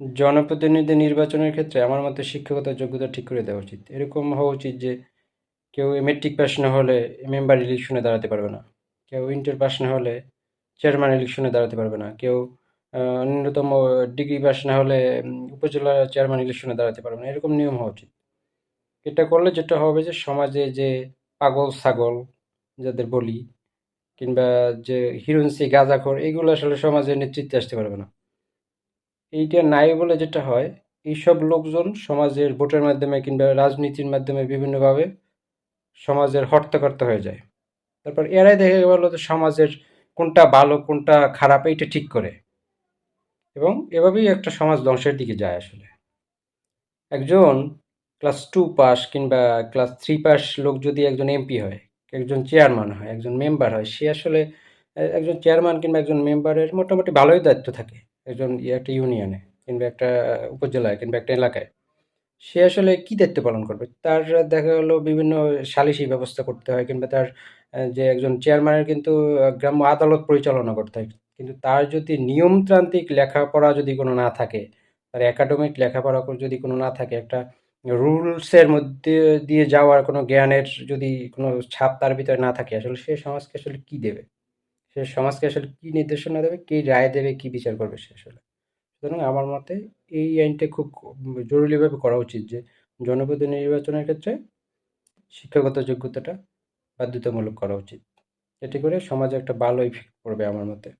জনপ্রতিনিধি নির্বাচনের ক্ষেত্রে আমার মতে শিক্ষাগত যোগ্যতা ঠিক করে দেওয়া উচিত। এরকম হওয়া উচিত যে, কেউ মেট্রিক পাস না হলে মেম্বার ইলেকশনে দাঁড়াতে পারবে না। কেউ ইন্টার পাস না হলে চেয়ারম্যান ইলেকশনে দাঁড়াতে পারবে না। কেউ ন্যূনতম ডিগ্রি পাস না হলে উপজেলা চেয়ারম্যান ইলেকশনে দাঁড়াতে পারবে না। এরকম নিয়ম হওয়া উচিত। এটা করলে যেটা হবে যে, সমাজে যে পাগল ছাগল যাদের বলি, কিংবা যে হিরোইনসি গাঁজাখোর, এগুলো আসলে সমাজের নেতৃত্বে আসতে পারবে না। এইটা নাই বলে যেটা হয়, এইসব লোকজন সমাজের ভোটের মাধ্যমে কিংবা রাজনীতির মাধ্যমে বিভিন্নভাবে সমাজের হর্তাকর্তা হয়ে যায়। তারপর এরাই দেখে গেল যে সমাজের কোনটা ভালো, কোনটা খারাপ, এইটা ঠিক করে। এবং এভাবেই একটা সমাজ ধ্বংসের দিকে যায় আসলে। একজন ক্লাস টু পাস কিংবা ক্লাস থ্রি পাস লোক যদি একজন এমপি হয়, একজন চেয়ারম্যান হয়, একজন মেম্বার হয়, সে আসলে, একজন চেয়ারম্যান কিংবা একজন মেম্বারের মোটামুটি ভালোই দায়িত্ব থাকে। একজন ই- একটা ইউনিয়নে কিংবা একটা উপজেলায় কিংবা একটা এলাকায়। সে আসলে কি দায়িত্ব পালন করবে? তার দেখা গেলো বিভিন্ন সালিসি ব্যবস্থা করতে হয় কিংবা তার যে একজন চেয়ারম্যানের কিন্তু গ্রাম্য আদালত পরিচালনা করতে হয়। কিন্তু তার যদি নিয়মতান্ত্রিক লেখাপড়া যদি কোনো না থাকে, তার একাডেমিক লেখাপড়া যদি কোনো না থাকে, একটা রুলসের মধ্যে দিয়ে যাওয়ার কোনো জ্ঞানের যদি কোনো ছাপ তার ভিতরে না থাকে, আসলে সে সমাজকে আসলে কী দেবে? সে সমাজকে আসলে কী নির্দেশনা দেবে, কী রায় দেবে, কী বিচার করবে সে আসলে। সুতরাং আমার মতে এই আইনটা খুব জরুরিভাবে করা উচিত যে জনপ্রতিনিধি নির্বাচনের ক্ষেত্রে শিক্ষাগত যোগ্যতাটা বাধ্যতামূলক করা উচিত। এটি করে সমাজে একটা ভালো ইফেক্ট পড়বে আমার মতে।